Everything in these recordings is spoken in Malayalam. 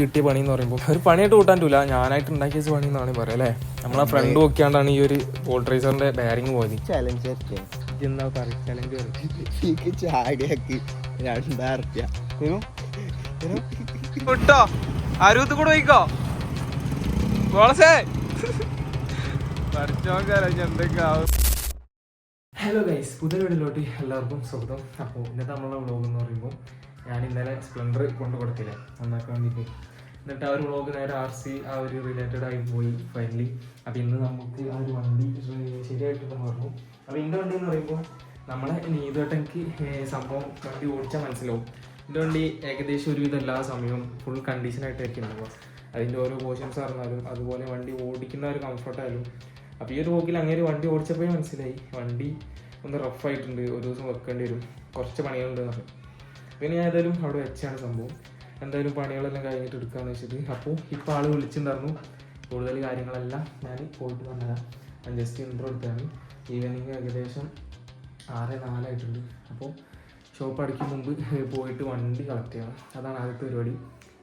കിട്ടിയ പണി എന്ന് പറയുമ്പോൾ ഒരു പണിയായിട്ട് കൂട്ടാൻ പറ്റൂല. ഞാനായിട്ട് ഉണ്ടാക്കിയ പണി എന്നാണ് പറയാം അല്ലേ? നമ്മളെ ഫ്രണ്ട് നോക്കിയാണ്ടാണ് ഈ ഒരു വോൾട്രൈസറിന്റെ ബാരിങ് പോയത്. ചലഞ്ച് ഇറക്കിയ എന്താ പറയുക? ചലഞ്ച് എനിക്ക് ചാടിയാക്കി രണ്ടായിരപ്യ വിട്ടോ? അരുവത്ത് കൂടെ പോയിക്കോ? ഹലോ ഗൈസ് പുതിയ വീട്ടിലോട്ട് എല്ലാവർക്കും സ്വാഗതം. അപ്പോൾ ഇന്നത്തെ നമ്മളെ വ്ളോഗ് എന്ന് പറയുമ്പോൾ ഞാൻ ഇന്നലെ സ്പ്ലെൻഡർ കൊണ്ട് കൊടുത്തില്ല നന്നാക്കാൻ വേണ്ടിയിട്ട്. എന്നിട്ട് ആ ഒരു വ്ളോഗ് നേരെ ആർ സി ആ ഒരു റിലേറ്റഡ് ആയി പോയി ഫൈനലി അപ്പോൾ ഇന്ന് നമുക്ക് ആ ഒരു വണ്ടി ശരിയായിട്ടുണ്ടെന്ന് പറഞ്ഞു. അപ്പോൾ എന്റെ വണ്ടി എന്ന് പറയുമ്പോൾ നമ്മളെ നീതോട്ടെനിക്ക് സംഭവം വണ്ടി ഓടിച്ചാൽ മനസ്സിലാവും. എന്റെ വണ്ടി ഏകദേശം ഒരുവിധം എല്ലാ സമയവും ഫുൾ കണ്ടീഷനായിട്ടായിരിക്കും ഉണ്ടാവുക അതിന്റെ ഓരോ പോർഷൻസ് അറിഞ്ഞാലും അതുപോലെ വണ്ടി ഓടിക്കുന്ന ഒരു കംഫർട്ടായാലും അപ്പോൾ ഈ ഒരു പോക്കിൽ അങ്ങനെ ഒരു വണ്ടി ഓടിച്ചപ്പോഴേ മനസ്സിലായി. വണ്ടി ഒന്ന് റഫ് ആയിട്ടുണ്ട് ഒരു ദിവസം വെക്കേണ്ടി വരും. കുറച്ച് പണികളുണ്ട് പറഞ്ഞു. പിന്നെ ഞാൻ ഏതായാലും അവിടെ വെച്ചാണ് സംഭവം. എന്തായാലും പണികളെല്ലാം കഴിഞ്ഞിട്ട് എടുക്കാന്ന് വെച്ചിട്ട്. അപ്പോൾ ഇപ്പോൾ ആൾ വിളിച്ചിട്ടുണ്ടായിരുന്നു. കൂടുതൽ കാര്യങ്ങളെല്ലാം ഞാൻ പോയിട്ട് വന്നതാണ് ഞാൻ ജസ്റ്റ് ഇൻട്രോ എടുത്താണ് ഈവനിങ് ഏകദേശം ആറ് നാലായിട്ടുണ്ട് അപ്പോൾ ഷോപ്പ് അടയ്ക്കും മുമ്പ് പോയിട്ട് വണ്ടി കളക്ട് ചെയ്യണം. അതാണ് ആദ്യത്തെ പരിപാടി.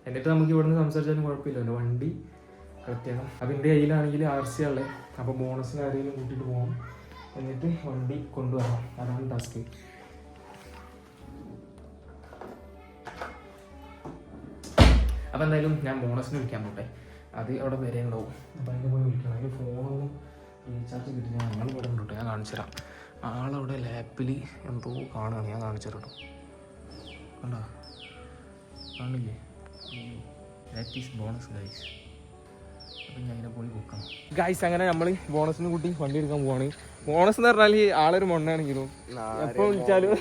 എന്നിട്ട് നമുക്ക് ഇവിടുന്ന് സംസാരിച്ചാലും കുഴപ്പമില്ലല്ലോ. വണ്ടി കളക്ട് ചെയ്യണം. അപ്പം കയ്യിലാണെങ്കിൽ ആർ സി ഉള്ളത് അപ്പോൾ ബോണസ് കാര്യങ്ങളും കൂട്ടിയിട്ട് പോകണം എന്നിട്ട് വണ്ടി കൊണ്ടുവരണം. അതാണ് ടാസ്ക് അപ്പം എന്തായാലും ഞാൻ ബോണസിന് വിളിക്കാൻ പോട്ടെ. അത് അവിടെ വരെ ഉണ്ടാവും. അപ്പം അതിന് പോയി വിളിക്കണം. ഫോണൊന്നും റീചാർജ് കിട്ടില്ല ഞങ്ങൾ ഇവിടെ ഉണ്ട് ഞാൻ കാണിച്ചു തരാം. ആളവിടെ ലാപ്പിൽ എന്തോ കാണുകയാണ് ഞാൻ കാണിച്ചു തരാം കണ്ടോ? കാണില്ലേ? ദാറ്റ് ഈസ് ബോണസ് ഗൈസ് അപ്പം ഞാൻ അതിനെ പോയി ഗൈസ് അങ്ങനെ നമ്മൾ ബോണസിന് കൂട്ടി വണ്ടി എടുക്കാൻ പോവാണ്. ബോണസ് എന്ന് പറഞ്ഞാൽ ആളൊരു മണ്ണാണെങ്കിലും എപ്പോ വിളിച്ചാലും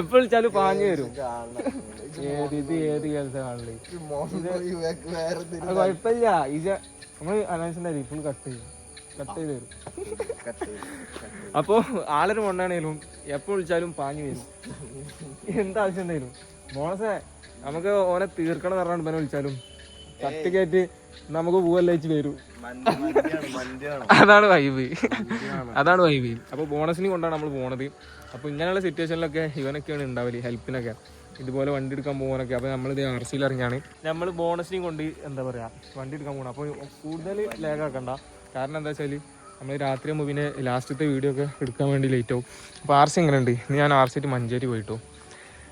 എപ്പോ വിളിച്ചാലും പാഞ്ഞു വരും. ഏത് ഇത് ഏത് കേൾച്ച കാണൽ? അത് കുഴപ്പമില്ല ഇത് നമ്മൾ അനാവശ്യം ഫുൾ കട്ട് ചെയ്യും. കട്ട് ചെയ്ത് തരും. അപ്പോ ആളൊരു മണ്ണാണെങ്കിലും എപ്പോൾ വിളിച്ചാലും പാഞ്ഞു വരും. എന്താവശ്യം എന്തായാലും ബോണസേ നമുക്ക് ഓനെ തീർക്കണം എന്ന് പറഞ്ഞാൽ വിളിച്ചാലും കത്തിക്കേറ്റ് നമുക്ക് പൂവല്ലേ വരൂ വരും അതാണ് വൈബ് അതാണ് വൈബ് അപ്പോൾ ബോണസിന് കൊണ്ടാണ് നമ്മൾ പോണത്. അപ്പോൾ ഇങ്ങനെയുള്ള സിറ്റുവേഷനിലൊക്കെ ഇവനൊക്കെയാണ് ഉണ്ടാവൽ ഹെൽപ്പിനൊക്കെ ഇതുപോലെ വണ്ടി എടുക്കാൻ പോകാനൊക്കെ അപ്പോൾ നമ്മളിത് ആർ സിയിൽ ഇറങ്ങിയാണ് നമ്മൾ ബോണസിനെ കൊണ്ട് എന്താ പറയുക വണ്ടി എടുക്കാൻ പോകണം അപ്പോൾ കൂടുതൽ ലേഖാക്കണ്ട കാരണം എന്താ വെച്ചാൽ നമ്മൾ രാത്രി ആകുമ്പോൾ പിന്നെ ലാസ്റ്റത്തെ വീഡിയോ ഒക്കെ എടുക്കാൻ വേണ്ടി ലേറ്റ് ആവും. അപ്പോൾ ആർ സി എങ്ങനെയുണ്ട്? ഇന്ന് ഞാൻ ആർ സിയിട്ട് മഞ്ചേരി പോയിട്ടോ.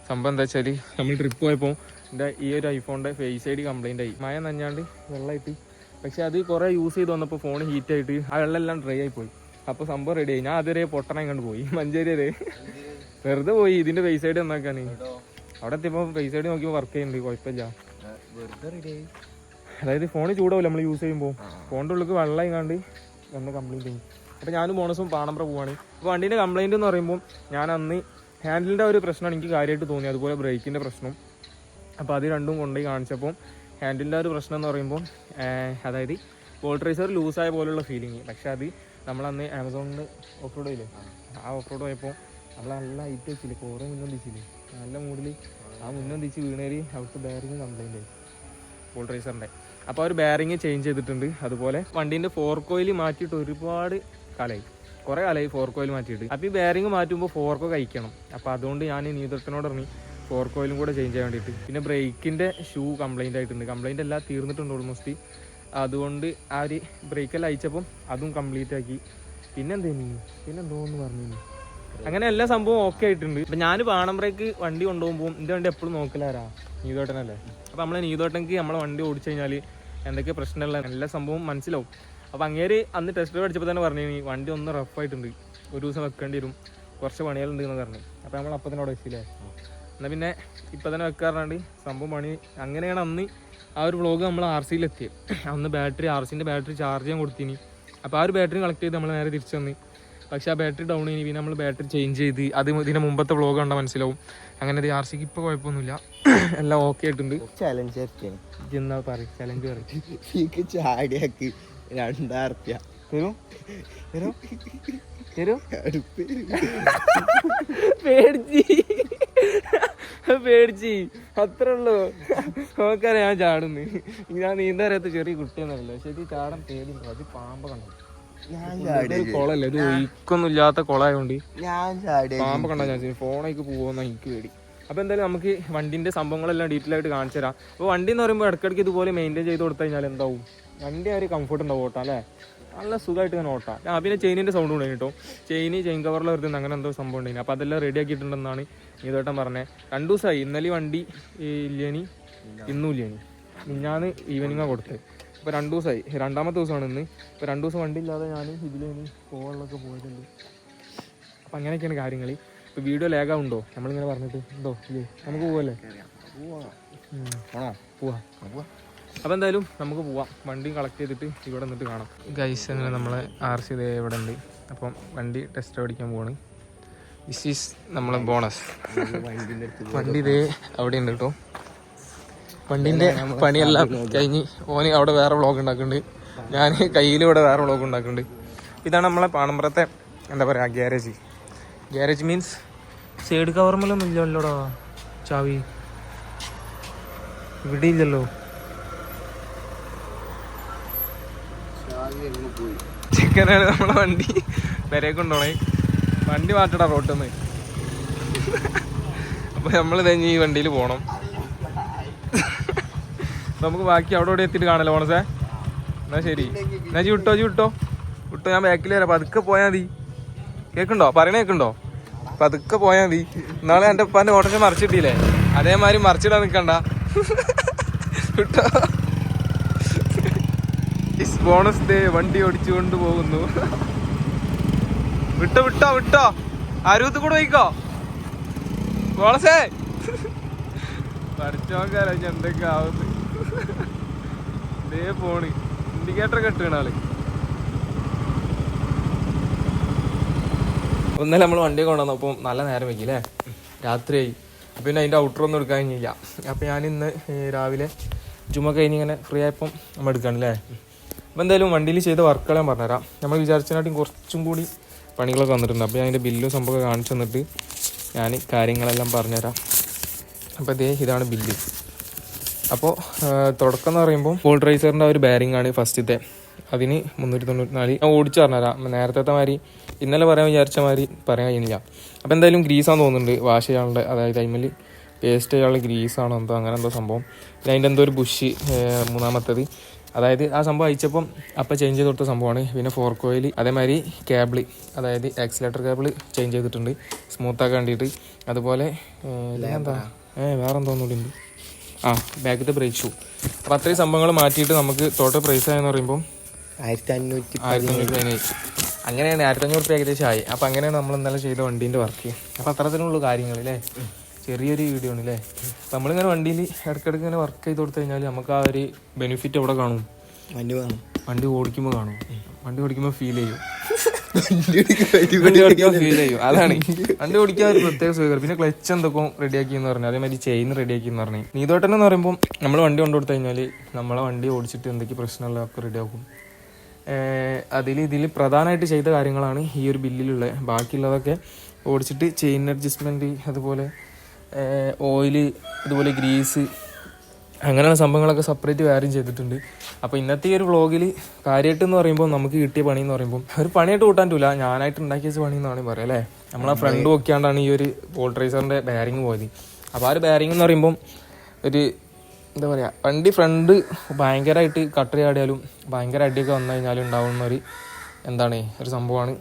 സംഭവം എന്താ വെച്ചാൽ നമ്മൾ ട്രിപ്പ് പോയപ്പോൾ എന്റെ ഈ ഒരു ഐഫോണിന്റെ ഫേസ് ഐ ഡി കംപ്ലൈന്റ് ആയി. മഴ നഞ്ഞാണ്ട് വെള്ളമായിട്ട്. പക്ഷേ അത് കുറേ യൂസ് ചെയ്ത് വന്നപ്പോൾ ഫോൺ ഹീറ്റ് ആയിട്ട് ആ വെള്ളമെല്ലാം ഡ്രൈ ആയി പോയി. അപ്പോൾ സംഭവം റെഡി ആയി. ഞാൻ അതുവരെ പൊട്ടണം കണ്ട് പോയി. മഞ്ചേരി വരെ വെറുതെ പോയി. ഇതിന്റെ ഫേസ് ഐ ഡി നന്നാക്കാൻ അവിടെ എത്തിയപ്പോൾ ഫേസ് ഐ ഡി നോക്കിയപ്പോൾ വർക്ക് ചെയ്യുന്നുണ്ട്. കുഴപ്പമില്ല. അതായത് ഫോൺ ചൂടാവില്ല നമ്മൾ യൂസ് ചെയ്യുമ്പോൾ ഫോണിന്റെ ഉള്ളിൽ വെള്ളം കണ്ട് വന്ന് കംപ്ലൈന്റ് ചെയ്യും അപ്പോൾ ഞാനും ബോണസും പാണമ്പ്ര പോവാണ്. അപ്പോൾ വണ്ടീന്റെ കംപ്ലൈന്റ് എന്ന് പറയുമ്പോൾ ഞാൻ അന്ന് ഹാൻഡിലിന്റെ ഒരു പ്രശ്നമാണ് എനിക്ക് കാര്യമായിട്ട് തോന്നി അതുപോലെ ബ്രേക്കിന്റെ പ്രശ്നം. അപ്പോൾ അത് രണ്ടും കൊണ്ടുപോയി കാണിച്ചപ്പോൾ ഹാൻഡിലിന്റെ ഒരു പ്രശ്നം എന്ന് പറയുമ്പോൾ അതായത് വോൾട്ടറൈസർ ലൂസായ പോലുള്ള ഫീലിംഗ് പക്ഷേ അത് നമ്മളന്ന് ആമസോണിൽ ഓഫ് റോഡ് പോയില്ലേ? ആ ഓഫ് റോഡ് പോയപ്പോൾ നമ്മൾ നല്ല ഹൈറ്റ് വെച്ചില്ലേ? കുറേ മുന്നൊന്നിച്ചില്ലേ നല്ല മൂഡിൽ ആ മുന്നൊന്നിച്ച് വീണേരി അവിടുത്തെ ബെയറിങ് കംപ്ലൈന്റ് ആയി. വോൾട്രൈസറിന്റെ അപ്പോൾ ഒരു ബെയറിങ് ചേഞ്ച് ചെയ്തിട്ടുണ്ട്. അതുപോലെ വണ്ടീന്റെ ഫോർ കോയിൽ മാറ്റിയിട്ട് ഒരുപാട് കാലമായി കുറേ കാലമായി ഫോർ കോയിൽ മാറ്റിയിട്ട്. അപ്പോൾ ഈ ബെയറിങ് മാറ്റുമ്പോൾ ഫോർക്കോ കഴിക്കണം. അപ്പോൾ അതുകൊണ്ട് ഞാൻ നീതട്ടനോട് ഇറങ്ങി ഫോർ കോയിലും കൂടെ ചേഞ്ച് ചെയ്യാൻ വേണ്ടിയിട്ട്. പിന്നെ ബ്രേക്കിന്റെ ഷൂ കംപ്ലൈന്റ് ആയിട്ടുണ്ട്. കംപ്ലൈന്റ് എല്ലാം തീർന്നിട്ടുണ്ട് ഓൾമോസ്റ്റ് അതുകൊണ്ട് ആ ഒരു ബ്രേക്കെല്ലാം അയച്ചപ്പം അതും കംപ്ലീറ്റ് ആക്കി. പിന്നെന്തേനി പിന്നെന്തോന്ന് പറഞ്ഞു അങ്ങനെ എല്ലാ സംഭവം ഓക്കെ ആയിട്ടുണ്ട്. അപ്പം ഞാൻ പാണം ബ്രേക്ക് വണ്ടി കൊണ്ടുപോകുമ്പോൾ എന്റെ വണ്ടി എപ്പോഴും നോക്കലാരാ? നീതോട്ടനല്ലേ? അപ്പോൾ നമ്മളെ നീതോട്ടനക്ക് നമ്മളെ വണ്ടി ഓടിച്ചു കഴിഞ്ഞാൽ എന്തൊക്കെ പ്രശ്നമുള്ള എല്ലാ സംഭവം മനസ്സിലാവും. അപ്പോൾ അങ്ങേര് അന്ന് ടെസ്റ്റ് ഡ്രൈവ് അടിച്ചപ്പോൾ തന്നെ പറഞ്ഞു "ഈ വണ്ടി ഒന്ന് റഫ് ആയിട്ടുണ്ട്. ഒരു ദിവസം വെക്കേണ്ടി വരും. കുറച്ച് പണികളുണ്ട് എന്ന് പറഞ്ഞു. അപ്പോൾ നമ്മൾ അപ്പം തന്നെ അവിടെ വെച്ചില്ലേ? എന്നാൽ പിന്നെ ഇപ്പം തന്നെ വെക്കാറുണ്ട് സംഭവം പണി. അങ്ങനെയാണ് അന്ന് ആ ഒരു വ്ളോഗ് നമ്മൾ ആർ സിയിലെത്തിയത് അന്ന് ബാറ്ററി ആർ സിന്റെ ബാറ്ററി ചാർജ് ചെയ്യാൻ കൊടുത്തിനി. അപ്പോൾ ആ ഒരു ബാറ്ററി കളക്ട് ചെയ്ത് നമ്മൾ നേരെ തിരിച്ചു വന്ന്. പക്ഷേ ആ ബാറ്ററി ഡൗൺ ചെയ്നി പിന്നെ നമ്മൾ ബാറ്ററി ചേഞ്ച് ചെയ്ത് അത് ഇതിന്റെ മുമ്പത്തെ വ്ളോഗ് കണ്ടാൽ മനസ്സിലാവും. അങ്ങനെ ആർ സിക്ക് ഇപ്പോൾ കുഴപ്പമൊന്നുമില്ല എല്ലാം ഓക്കെ ആയിട്ടുണ്ട്. ചലഞ്ച് എന്നാ പറയും? ചലഞ്ച് പറയും. ചാടിയാക്കി രണ്ടായിരത്തി തരും. തരും. തരും. അടുപ്പ്. പേടിച്ച്. പേടിച്ച്. അത്രേ ഉള്ളൂ. നോക്കാരെ ഞാൻ ചാടുന്നു. ഞാൻ നീന്താൻ അറിയാത്ത ചെറിയ കുട്ടിയെന്നല്ലോ ശരി ചാടാൻ പേടിയുണ്ട്. അത് പാമ്പ കണ്ടു. കുളല്ലേ ഇത് ഒഴുക്കൊന്നും ഇല്ലാത്ത കുളമായോണ്ട് ഞാൻ ചാടിയ പാമ്പ് കണ്ടാ ഞാൻ ഫോണേക്ക് പോകുന്ന എനിക്ക് പേടി. അപ്പോൾ എന്തായാലും നമുക്ക് വണ്ടിന്റെ സംഭവങ്ങളെല്ലാം ഡീറ്റെയിൽ ആയിട്ട് കാണിച്ചു തരാം. അപ്പോൾ വണ്ടി എന്ന് പറയുമ്പോൾ ഇടയ്ക്കിടയ്ക്ക് ഇതുപോലെ മെയിന്റെയിൻ ചെയ്ത് കൊടുത്തു കഴിഞ്ഞാൽ എന്താവും? വണ്ടി ആ ഒരു കംഫർട്ട് ഉണ്ടാവും ഓട്ടാ അല്ലേ? നല്ല സുഖമായിട്ട് ഇങ്ങനെ ഓട്ടാം. ആ പിന്നെ ചെയിനിന്റെ സൗണ്ട് കൂടെ കേട്ടോ. ചെയിന് ചെയിൻ കവറിൽ വരുന്നത് അങ്ങനെ എന്തോ സംഭവം ഉണ്ടായിരുന്നു അപ്പോൾ അതെല്ലാം റെഡി ആക്കിയിട്ടുണ്ടെന്നാണ് നീതോട്ടം പറഞ്ഞത് രണ്ടു ദിവസമായി ഇന്നലെ വണ്ടി ഇല്ലേനി? ഇന്നും ഇല്ലേനി. മിഞ്ഞാന്ന് ഈവനിങ്ങാണ് കൊടുത്തത് ഇപ്പോൾ രണ്ട് ദിവസമായി രണ്ടാമത്തെ ദിവസമാണ് ഇന്ന്. ഇപ്പോൾ രണ്ട് ദിവസം വണ്ടി ഇല്ലാതെ ഞാൻ ഇതിലേനി പോകാനുള്ളതൊക്കെ പോയിട്ടുണ്ട്. അപ്പം അങ്ങനെയൊക്കെയാണ് കാര്യങ്ങൾ ഇപ്പോൾ വീഡിയോ ലേഗാവുണ്ടോ നമ്മളിങ്ങനെ പറഞ്ഞിട്ട്. ഉണ്ടോ ഇല്ലേ? നമുക്ക് പോവല്ലേ? പോവാ. പോവാ. അപ്പോൾ എന്തായാലും നമുക്ക് പോവാം. വണ്ടി കളക്ട് ചെയ്തിട്ട് ഇവിടെ നിന്നിട്ട് കാണാം. ഗൈസ് അങ്ങനെ നമ്മളെ ആർ സി ഇവിടെ ഉണ്ട്. അപ്പം വണ്ടി ടെസ്റ്റ് അടിക്കാൻ പോവാണ്. ദിസ് ഈസ് നമ്മളെ ബോണസ് വണ്ടി ഇതേ അവിടെ ഉണ്ട് കേട്ടോ വണ്ടിന്റെ പണിയെല്ലാം കഴിഞ്ഞ് ഓന് അവിടെ വേറെ വ്ളോഗ് ഉണ്ടാക്കുന്നുണ്ട്. ഞാൻ കയ്യിൽ ഇവിടെ വേറെ വ്ളോഗ് ഉണ്ടാക്കുന്നുണ്ട്. ഇതാണ് നമ്മളെ പാണമ്പുറത്തെ എന്താ പറയാ ഗ്യാരേജ് ഗ്യാരേജ് മീൻസ് സൈഡ് കവർമലൊന്നും ഇല്ലല്ലോടാ ചാവി. ഇവിടെ ഇല്ലല്ലോ. ചിക്കനാണ് നമ്മളെ വണ്ടി വരെ കൊണ്ടോണേ വണ്ടി മാറ്റടാ നിന്ന് അപ്പൊ നമ്മൾ തന്നെ ഈ വണ്ടിയിൽ പോണം. നമുക്ക് ബാക്കി അവിടെ ഇവിടെ എത്തിയിട്ട് കാണല്ലോ പോണസേ എന്നാ ശരി. എന്നാ ജി വിട്ടോ ജി വിട്ടോ. വിട്ടോ ഞാൻ ബാക്കിൽ വരാം. പതുക്കെ പോയാൽ മതി. കേക്കുണ്ടോ പറയണ കേക്കുണ്ടോ പതുക്കെ പോയാൽ മതി. നാളെ എന്റെ ഉപ്പാന്റെ ഓട്ടോറിക്ഷ മറിച്ചിട്ടില്ലേ? അതേമാതിരി മറിച്ചിടാൻ നിൽക്കണ്ട വിട്ടോ. ഇസ് ബോണസ് ഡേ വണ്ടി ഓടിച്ചുകൊണ്ട് പോകുന്നു. വിട്ടോ വിട്ടോ വിട്ടോ. അരുവത്ത് കൂടെ പോയിക്കോ? ബോണസേ പഠിച്ചോക്കാരോ എന്തൊക്കെ ആവുന്നു. ഇതേ പോണ് ഇൻഡിക്കേറ്റർ കെട്ടുകയാണ് ആൾ. ഒന്നല്ല നമ്മൾ വണ്ടി കൊണ്ടുവന്നു അപ്പം നല്ല നേരം വെക്കി അല്ലേ? രാത്രിയായി. പിന്നെ അതിന്റെ ഔട്ടർ ഒന്നും എടുക്കാൻ കഴിഞ്ഞില്ല. അപ്പം ഞാൻ ഇന്ന് രാവിലെ ചുമ കഴിഞ്ഞിങ്ങനെ ഫ്രീ ആയപ്പം നമ്മൾ എടുക്കുകയാണ് അല്ലേ അപ്പം എന്തായാലും വണ്ടിയിൽ ചെയ്ത വർക്കുകൾ ഞാൻ പറഞ്ഞുതരാം. നമ്മൾ വിചാരിച്ചതിനായിട്ടും കുറച്ചും കൂടി പണികളൊക്കെ വന്നിട്ടുണ്ട്. അപ്പോൾ ഞാൻ അതിന്റെ ബില്ലും സംഭവമൊക്കെ കാണിച്ചു തന്നിട്ട് ഞാൻ കാര്യങ്ങളെല്ലാം പറഞ്ഞുതരാം. അപ്പോൾ ഇതേ ഇതാണ് ബില്ല്. അപ്പോൾ തുടക്കം എന്ന് പറയുമ്പോൾ പോൾ റൈസറിന്റെ ഒരു ബാരിംഗ് ആണ് ഫസ്റ്റത്തെ. അതിന് മുന്നൂറ്റി തൊണ്ണൂറ്റി നാല് ഓടിച്ചു പറഞ്ഞുതരാം. നേരത്തെ മാതിരി ഇന്നലെ പറയാൻ വിചാരിച്ച മാതിരി പറയാൻ കഴിയുന്നില്ല. അപ്പോൾ എന്തായാലും ഗ്രീസാന്ന് തോന്നുന്നുണ്ട്. വാഷ് ചെയ്യാനുള്ള അതായത് ടൈമിൽ പേസ്റ്റ് ചെയ്യാനുള്ള ഗ്രീസാണോ എന്തോ അങ്ങനെ എന്തോ സംഭവം. അതിന്റെ എന്തോ ഒരു ബുഷ് മൂന്നാമത്തത്. അതായത് ആ സംഭവം അയച്ചപ്പം അപ്പം ചേഞ്ച് ചെയ്ത് കൊടുത്ത സംഭവമാണ്. പിന്നെ ഫോർ കോയിൽ അതേമാതിരി കേബിൾ അതായത് ആക്സിലേറ്റർ കേബിൾ ചേഞ്ച് ചെയ്തിട്ടുണ്ട്. സ്മൂത്താക്കാൻ വേണ്ടിയിട്ട്. അതുപോലെ ഏഹ്, എന്താ ഏഹ് വേറെ എന്തോ ഒന്നുകൂടി ഉണ്ട്. ആ ബാക്കിലത്തെ ബ്രേക്ക് ഷൂ അപ്പോൾ അത്രയും സംഭവങ്ങൾ മാറ്റിയിട്ട് നമുക്ക് ടോട്ടൽ പ്രൈസ് ആയെന്ന് പറയുമ്പോൾ ആയിരത്തി അഞ്ഞൂറ്റി ആയിരത്തി അഞ്ഞൂറ് പതിനേഴ്. അങ്ങനെയാണ് ആയിരത്തി അഞ്ഞൂറ് ഏകദേശം ആയി. അപ്പോൾ അങ്ങനെയാണ് നമ്മൾ എന്തായാലും ചെയ്ത വണ്ടീന്റെ വർക്ക് അപ്പോൾ അത്തരത്തിലുള്ള കാര്യങ്ങൾ അല്ലേ ചെറിയൊരു വീഡിയോ ആണ് അല്ലേ നമ്മളിങ്ങനെ വണ്ടിയിൽ ഇടയ്ക്കിടയ്ക്ക് ഇങ്ങനെ വർക്ക് ചെയ്ത് കൊടുത്തു കഴിഞ്ഞാൽ നമുക്ക് ആ ഒരു ബെനിഫിറ്റ് എവിടെ കാണും? വണ്ടി കാണും. വണ്ടി ഓടിക്കുമ്പോൾ കാണും. വണ്ടി ഓടിക്കുമ്പോൾ ഫീൽ ചെയ്യും. വണ്ടി ഫീൽ ചെയ്യും. അതാണ്. വണ്ടി ഓടിക്കാൻ ഒരു പ്രത്യേക സുഖം പിന്നെ ക്ലച്ച് എന്തൊക്കെ റെഡിയാക്കി എന്ന് പറഞ്ഞു. അതേമാതിരി ചെയിൻ റെഡിയാക്കി എന്ന് പറഞ്ഞു. നീതോട്ടൻ എന്ന് പറയുമ്പോൾ നമ്മൾ വണ്ടി കൊണ്ടു കൊടുത്തു കഴിഞ്ഞാൽ നമ്മളെ വണ്ടി ഓടിച്ചിട്ട് എന്തൊക്കെ പ്രശ്നമുള്ളതൊക്കെ റെഡിയാക്കും അതിൽ ഇതിൽ പ്രധാനമായിട്ട് ചെയ്ത കാര്യങ്ങളാണ് ഈ ഒരു ബില്ലിലുള്ള ബാക്കിയുള്ളതൊക്കെ ഓടിച്ചിട്ട് ചെയിൻ അഡ്ജസ്റ്റ്മെന്റ് അതുപോലെ ഓയിൽ അതുപോലെ ഗ്രീസ് അങ്ങനെയുള്ള സംഭവങ്ങളൊക്കെ സെപ്പറേറ്റ് വേറെയും ചെയ്തിട്ടുണ്ട്. അപ്പോൾ ഇന്നത്തെ ഈ ഒരു വ്ളോഗിൽ കാര്യമായിട്ട് എന്ന് പറയുമ്പോൾ നമുക്ക് കിട്ടിയ പണി എന്ന് പറയുമ്പോൾ ഒരു പണിയായിട്ട് കൂട്ടാൻ പറ്റില്ല ഞാനായിട്ട് ഉണ്ടാക്കിയ വെച്ച പണി എന്നാണ് പറയാം അല്ലേ? നമ്മളെ ഫ്രണ്ട് നോക്കിയാണ്ടാണ് ഈ ഒരു പോൾട്രൈസറിന്റെ ബാരിങ് പോയത്. അപ്പോൾ ആ ഒരു ബാരിങ് എന്ന് പറയുമ്പം ഒരു എന്താ പറയുക വണ്ടി ഫ്രണ്ട് ഭയങ്കരമായിട്ട് കട്ടറി ആടിയാലും ഭയങ്കര അടിയൊക്കെ വന്നു കഴിഞ്ഞാലും ഉണ്ടാവുന്ന ഒരു എന്താണ് ഒരു സംഭവമാണ്.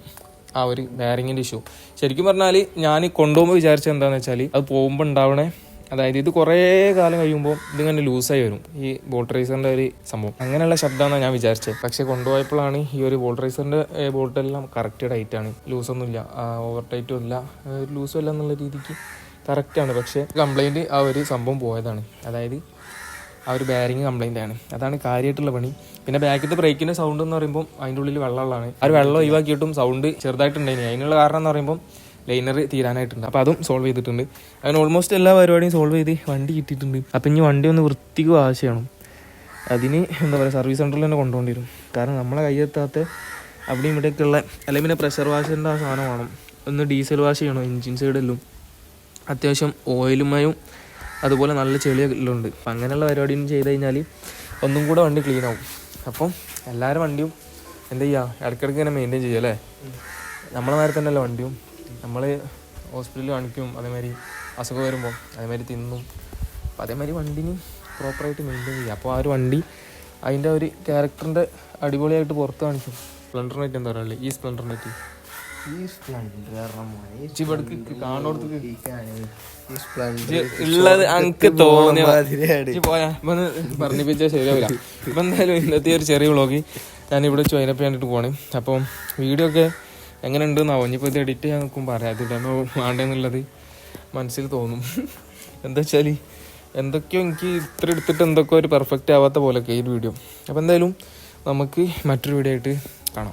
ആ ഒരു ബാരിങ്ങിന്റെ ഇഷ്യൂ ശരിക്കും പറഞ്ഞാൽ ഞാൻ കൊണ്ടുപോകുമ്പോൾ വിചാരിച്ചത് എന്താണെന്ന് വെച്ചാൽ അത് പോകുമ്പോൾ ഉണ്ടാവണേ അതായത് ഇത് കുറേ കാലം കഴിയുമ്പോൾ ഇതിങ്ങനെ ലൂസായി വരും. ഈ ബോൾട്ട് റൈസറിന്റെ ഒരു സംഭവം. അങ്ങനെയുള്ള ശബ്ദമാണ് ഞാൻ വിചാരിച്ചത് പക്ഷേ കൊണ്ടുപോയപ്പോഴാണ് ഈ ഒരു ബോൾട്ട് റൈസറിന്റെ ബോൾട്ടെല്ലാം കറക്റ്റ് ടൈറ്റാണ് ലൂസൊന്നുമില്ല ഓവർ ടൈറ്റും ഇല്ല ലൂസും ഇല്ല എന്നുള്ള രീതിക്ക് കറക്റ്റാണ് പക്ഷേ കംപ്ലൈന്റ് ആ ഒരു സംഭവം പോയതാണ്. അതായത് ആ ഒരു ബാരിങ് കംപ്ലൈന്റ് ആണ്. അതാണ് കാര്യമായിട്ടുള്ള പണി. പിന്നെ ബാക്കിലത്തെ ബ്രേക്കിന്റെ സൗണ്ട് എന്ന് പറയുമ്പോൾ അതിന്റെ ഉള്ളിൽ വെള്ളമുള്ളതാണ്. ആ ഒരു വെള്ളം ഒഴിവാക്കിയിട്ടും സൗണ്ട് ചെറുതായിട്ടുണ്ടായിനി അതിനുള്ള കാരണം എന്ന് പറയുമ്പോൾ ലൈനർ തീരാനായിട്ടുണ്ട്. അപ്പോൾ അതും സോൾവ് ചെയ്തിട്ടുണ്ട്. അതിന് ഓൾമോസ്റ്റ് എല്ലാ പരിപാടിയും സോൾവ് ചെയ്ത് വണ്ടി കിട്ടിയിട്ടുണ്ട്. അപ്പം ഇനി വണ്ടി ഒന്ന് വൃത്തിക്ക് വാഷ് അതിന് എന്താ പറയുക സർവീസ് സെന്ററിൽ തന്നെ കൊണ്ടുപോകേണ്ടി വരും കാരണം നമ്മളെ കയ്യെത്താത്ത അവിടെയും ഇവിടെയൊക്കെ ഉള്ള അല്ലെങ്കിൽ പിന്നെ പ്രഷർ വാഷിന്റെ ആ സാധനം വേണം. ഒന്ന് ഡീസൽ വാഷ് ചെയ്യണം എൻജിൻ സൈഡെല്ലാം അത്യാവശ്യം ഓയിലുമായും അതുപോലെ നല്ല ചെളിയെല്ലാം ഉണ്ട് അപ്പം അങ്ങനെയുള്ള പരിപാടിയും ചെയ്ത് കഴിഞ്ഞാൽ ഒന്നും കൂടെ വണ്ടി ക്ലീൻ ആവും. അപ്പം എല്ലാവരും വണ്ടിയും എന്താ ചെയ്യുക ഇടയ്ക്കിടയ്ക്ക് ഇങ്ങനെ മെയിന്റെയിൻ ചെയ്യുക അല്ലേ? നമ്മളെ നേരെ തന്നെയല്ലേ വണ്ടിയും? നമ്മൾ ഹോസ്പിറ്റലിൽ കാണിക്കും അതേമാതിരി അസുഖം വരുമ്പോൾ അതേമാതിരി തിന്നും. അപ്പോൾ അതേമാതിരി വണ്ടിന് പ്രോപ്പറായിട്ട് മെയിന്റെയിൻ ചെയ്യുക അപ്പോൾ ആ ഒരു വണ്ടി അതിന്റെ ഒരു ക്യാരക്ടറിന്റെ അടിപൊളിയായിട്ട് പുറത്ത് കാണിക്കും. സ്പ്ലെൻഡറിനായിട്ട് എന്താ പറയുക ഈ സ്പ്ലണ്ടർ നെറ്റ് ഉള്ളത് അനക്ക് തോന്നിയ പറഞ്ഞിപ്പിച്ചാൽ ശരിയാവില്ല. ഇപ്പം എന്തായാലും ഇന്നത്തെ ഒരു ചെറിയ വ്ളോഗ്. ഞാൻ ഇവിടെ വെച്ച് അതിനപ്പ് കണ്ടിട്ട് പോകണം അപ്പം വീഡിയോ ഒക്കെ എങ്ങനെ ഉണ്ടെന്നാവും ഇനിയിപ്പോൾ ഇത് എഡിറ്റ് ചെയ്യാൻ നോക്കും പറയാം. അത് വേണ്ടെന്നുള്ളത് മനസ്സിൽ തോന്നും. എന്താ വെച്ചാൽ എന്തൊക്കെയോ എനിക്ക് ഇത്ര എടുത്തിട്ട് എന്തൊക്കെയോ ഒരു പെർഫെക്റ്റ് ആവാത്ത പോലൊക്കെ ഈ വീഡിയോ അപ്പോൾ എന്തായാലും നമുക്ക് മറ്റൊരു വീഡിയോ ആയിട്ട്